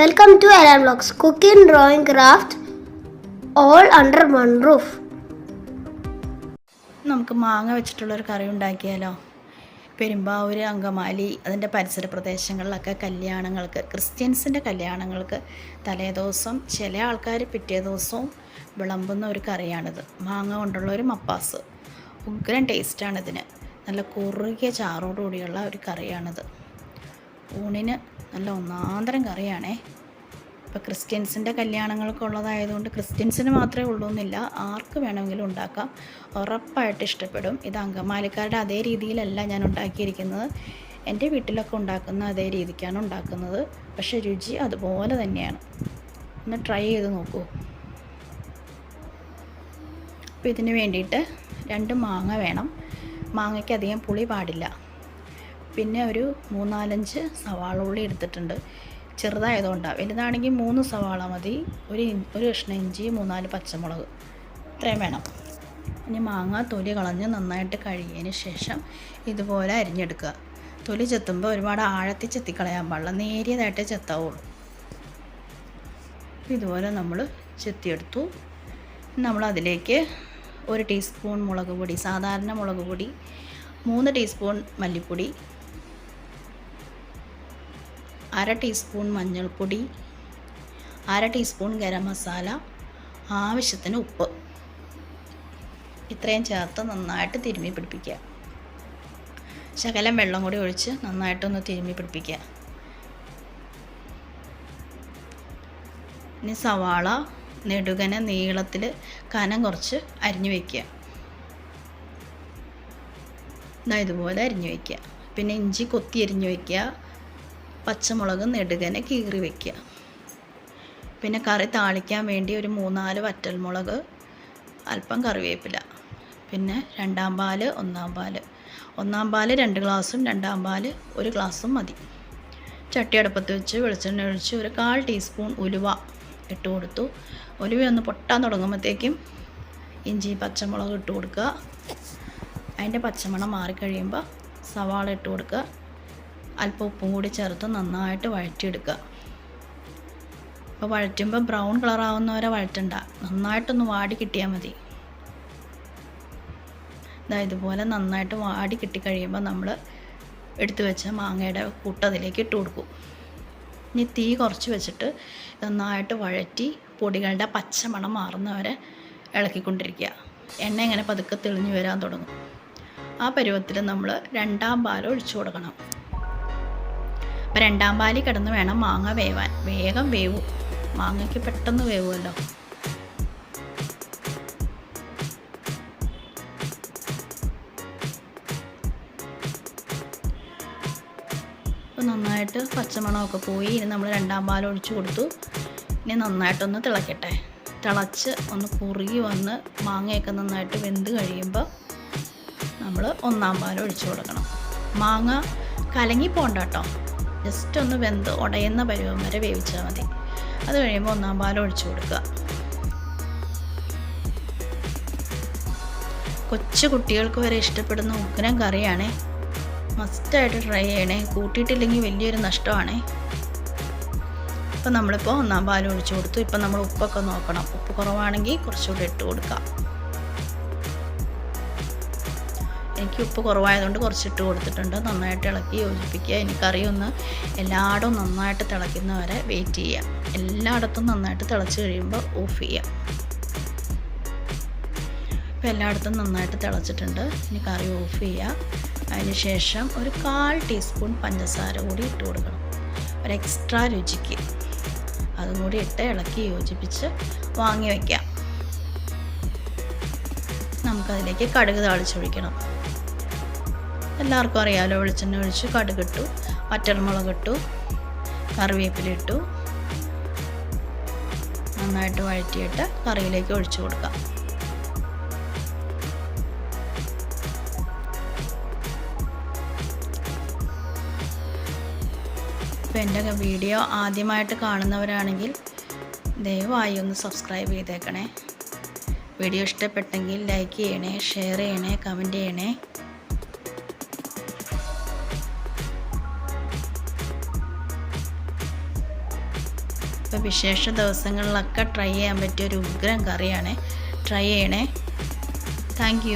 Welcome to LM Vlogs Cooking, Drawing, Craft, all under one roof. നമുക്ക് മാങ്ങ വെച്ചിട്ടുള്ളൊരു കറി ഉണ്ടാക്കിയാലോ? പെരുമ്പാവൂർ അങ്കമാലി അതിന്റെ പരിസര പ്രദേശങ്ങളിലൊക്കെ കല്യാണങ്ങൾക്ക് ക്രിസ്ത്യൻസിന്റെ കല്യാണങ്ങൾക്ക് തലേദിവസം ചില ആൾക്കാർ പിറ്റേ ദിവസവും വിളമ്പുന്ന ഒരു കറിയാണിത്. മാങ്ങ കൊണ്ടുള്ള ഒരു മപ്പാസ്. ഉഗ്രൻ ടേസ്റ്റാണ് ഇതിന് നല്ല കുറുകിയ ചാറോടുകൂടിയുള്ള ഒരു കറിയാണിത്. ഊണിന് നല്ല ഒന്നാന്തരം കറിയാണേ. ഇപ്പോൾ ക്രിസ്ത്യൻസിന്റെ കല്യാണങ്ങളൊക്കെ ഉള്ളതായതുകൊണ്ട് ക്രിസ്ത്യൻസിന് മാത്രമേ ഉള്ളൂ എന്നില്ല ആർക്ക് വേണമെങ്കിലും ഉണ്ടാക്കാം. ഉറപ്പായിട്ട് ഇഷ്ടപ്പെടും. ഇത് അങ്കമാലിക്കാരുടെ അതേ രീതിയിലല്ല ഞാൻ ഉണ്ടാക്കിയിരിക്കുന്നത്. എന്റെ വീട്ടിലൊക്കെ ഉണ്ടാക്കുന്ന അതേ രീതിക്കാണ് ഉണ്ടാക്കുന്നത്. പക്ഷേ രുചി അതുപോലെ തന്നെയാണ്. ഒന്ന് ട്രൈ ചെയ്ത് നോക്കൂ. അപ്പോൾ ഇതിന് വേണ്ടിയിട്ട് രണ്ട് മാങ്ങ വേണം. മാങ്ങയ്ക്ക് അധികം പുളി പാടില്ല. പിന്നെ ഒരു മൂന്നാലഞ്ച് സവാള ഉള്ളി എടുത്തിട്ടുണ്ട്. ചെറുതായതുകൊണ്ടാണ് വലുതാണെങ്കിൽ മൂന്ന് സവാള മതി. ഒരു ഒരു കഷ്ണം ഇഞ്ചി മൂന്നാൽ പച്ചമുളക്. ഇത്രയും വേണം. ഇനി മാങ്ങ തൊലി കളഞ്ഞ് നന്നായിട്ട് കഴുകിയതിന് ശേഷം ഇതുപോലെ അരിഞ്ഞെടുക്കുക. തൊലി ചെത്തുമ്പോൾ ഒരുപാട് ആഴത്തിൽ ചെത്തിക്കളയാൻ പാടില്ല. നേരിയതായിട്ട് ചെത്താവുള്ളൂ. ഇതുപോലെ നമ്മൾ ചെത്തിയെടുത്തു. നമ്മൾ അതിലേക്ക് ഒരു ടീസ്പൂൺ മുളക് പൊടി സാധാരണ മുളക് പൊടി മൂന്ന് ടീസ്പൂൺ മല്ലിപ്പൊടി അര ടീസ്പൂൺ മഞ്ഞൾപ്പൊടി അര ടീസ്പൂൺ ഗരം മസാല ആവശ്യത്തിന് ഉപ്പ്. ഇത്രയും ചേർത്ത് നന്നായിട്ട് തിരുമ്മി പിടിപ്പിക്കുക. ശകലം വെള്ളം കൂടി ഒഴിച്ച് നന്നായിട്ടൊന്ന് തിരുമ്മി പിടിപ്പിക്കുക. ഇനി സവാള നെടുകന നീളത്തിൽ കനം കുറച്ച് അരിഞ്ഞു വയ്ക്കുക ഇതാ ഇതുപോലെ അരിഞ്ഞു വയ്ക്കുക പിന്നെ ഇഞ്ചി കൊത്തി അരിഞ്ഞു വയ്ക്കുക പച്ചമുളക് നെടുകനെ കീറി വയ്ക്കുക പിന്നെ കറി താളിക്കാൻ വേണ്ടി ഒരു മൂന്നാൽ വറ്റൽമുളക് അല്പം കറിവേപ്പില പിന്നെ രണ്ടാം പാൽ ഒന്നാം പാൽ. ഒന്നാം പാൽ രണ്ട് ഗ്ലാസ്സും രണ്ടാം പാൽ ഒരു ഗ്ലാസ്സും മതി. ചട്ടി അടുപ്പത്ത് വെച്ച് വെളിച്ചെണ്ണ ഒഴിച്ച് ഒരു കാൽ ടീസ്പൂൺ ഉലുവ ഇട്ട് കൊടുത്തു. ഉലുവ ഒന്ന് പൊട്ടാൻ തുടങ്ങുമ്പോഴത്തേക്കും ഇഞ്ചി പച്ചമുളക് ഇട്ട് കൊടുക്കുക. അതിന്റെ പച്ചമണം മാറിക്കഴിയുമ്പോൾ സവാള ഇട്ട് കൊടുക്കുക. അല്പം ഉപ്പും കൂടി ചേർത്ത് നന്നായിട്ട് വഴറ്റിയെടുക്കുക. അപ്പോൾ വഴറ്റുമ്പോൾ ബ്രൗൺ കളറാവുന്നവരെ വഴറ്റണ്ട. നന്നായിട്ടൊന്ന് വാടി കിട്ടിയാൽ മതി. ഇതാ ഇതുപോലെ നന്നായിട്ട് വാടി കിട്ടിക്കഴിയുമ്പോൾ നമ്മൾ എടുത്തു വെച്ച മാങ്ങയുടെ കൂട്ടത്തിലേക്ക് ഇട്ട് കൊടുക്കും. ഇനി തീ കുറച്ച് വെച്ചിട്ട് നന്നായിട്ട് വഴറ്റി പൊടികളുടെ പച്ചമണം മാറുന്നവരെ ഇളക്കിക്കൊണ്ടിരിക്കുക. എണ്ണ ഇങ്ങനെ പതുക്കെ തെളിഞ്ഞു വരാൻ തുടങ്ങും. ആ പരുവത്തിൽ നമ്മൾ രണ്ടാം പാൽ ഒഴിച്ചു കൊടുക്കണം. അപ്പം രണ്ടാം പാലി കിടന്ന് വേണം മാങ്ങ വേവാൻ. വേഗം വേവും. മാങ്ങയ്ക്ക് പെട്ടെന്ന് വേവുമല്ലോ. അപ്പോൾ നന്നായിട്ട് പച്ചമണമൊക്കെ പോയി. ഇനി നമ്മൾ രണ്ടാം പാൽ ഒഴിച്ചു കൊടുത്തു. ഇനി നന്നായിട്ടൊന്ന് തിളക്കട്ടെ. തിളച്ച് ഒന്ന് കുറുകി വന്ന് മാങ്ങയൊക്കെ നന്നായിട്ട് വെന്ത് കഴിയുമ്പോൾ നമ്മൾ ഒന്നാം പാൽ ഒഴിച്ചു കൊടുക്കണം. മാങ്ങ കലങ്ങി പോണ്ട കേട്ടോ. ജസ്റ്റ് ഒന്ന് വെന്ത് ഉടയുന്ന പരുവം വരെ വേവിച്ചാൽ മതി. അത് കഴിയുമ്പോൾ ഒന്നാം പാൽ ഒഴിച്ചു കൊടുക്കുക. കൊച്ചു കുട്ടികൾക്ക് വരെ ഇഷ്ടപ്പെടുന്ന ഉഗ്രം കറിയാണേ. മസ്റ്റായിട്ട് ട്രൈ ചെയ്യണേ. കൂട്ടിയിട്ടില്ലെങ്കിൽ വലിയൊരു നഷ്ടമാണേ. ഇപ്പം നമ്മളിപ്പോൾ ഒന്നാം പാൽ ഒഴിച്ചു കൊടുത്തു. ഇപ്പം നമ്മൾ ഉപ്പൊക്കെ നോക്കണം. ഉപ്പ് കുറവാണെങ്കിൽ കുറച്ചുകൂടി ഇട്ട് കൊടുക്കാം. എനിക്ക് ഉപ്പ് കുറവായതുകൊണ്ട് കുറച്ചിട്ട് കൊടുത്തിട്ടുണ്ട്. നന്നായിട്ട് ഇളക്കി യോജിപ്പിക്കുക. ഇനി എല്ലായിടവും നന്നായിട്ട് തിളയ്ക്കുന്നവരെ വെയിറ്റ് ചെയ്യാം എല്ലായിടത്തും നന്നായിട്ട് തിളച്ച് കഴിയുമ്പോൾ ഓഫ് ചെയ്യാം അപ്പോൾ എല്ലായിടത്തും നന്നായിട്ട് തിളച്ചിട്ടുണ്ട്. ഇനി കറി ഓഫ് ചെയ്യുക. അതിന് ശേഷം ഒരു കാൽ ടീസ്പൂൺ പഞ്ചസാര കൂടി ഇട്ട് കൊടുക്കണം. ഒരു എക്സ്ട്രാ രുചിക്ക്. അതും കൂടി ഇട്ട് ഇളക്കി യോജിപ്പിച്ച് വാങ്ങി വയ്ക്കാം നമുക്കതിലേക്ക് കടുക് താളിച്ചൊഴിക്കണം. എല്ലാവർക്കും അറിയാമല്ലോ വെളിച്ചെണ്ണ ഒഴിച്ച് കടുക് ഇട്ടു വറ്റൽമുളക് ഇട്ടു കറിവേപ്പില ഇട്ടു. നന്നായിട്ട് വഴറ്റിയിട്ട് കറിയിലേക്ക് ഒഴിച്ചു കൊടുക്കാം. അപ്പോൾ എന്റെ വീഡിയോ ആദ്യമായിട്ട് കാണുന്നവരാണെങ്കിൽ ദയവായി ഒന്ന് സബ്സ്ക്രൈബ് ചെയ്തേക്കണേ. വീഡിയോ ഇഷ്ടപ്പെട്ടെങ്കിൽ ലൈക്ക് ചെയ്യണേ ഷെയർ ചെയ്യണേ കമന്റ് ചെയ്യണേ. ഇപ്പോൾ വിശേഷ ദിവസങ്ങളിലൊക്കെ ട്രൈ ചെയ്യാൻ പറ്റിയ ഒരു ഉഗ്രം കറിയാണ്. ട്രൈ ചെയ്യണേ. താങ്ക്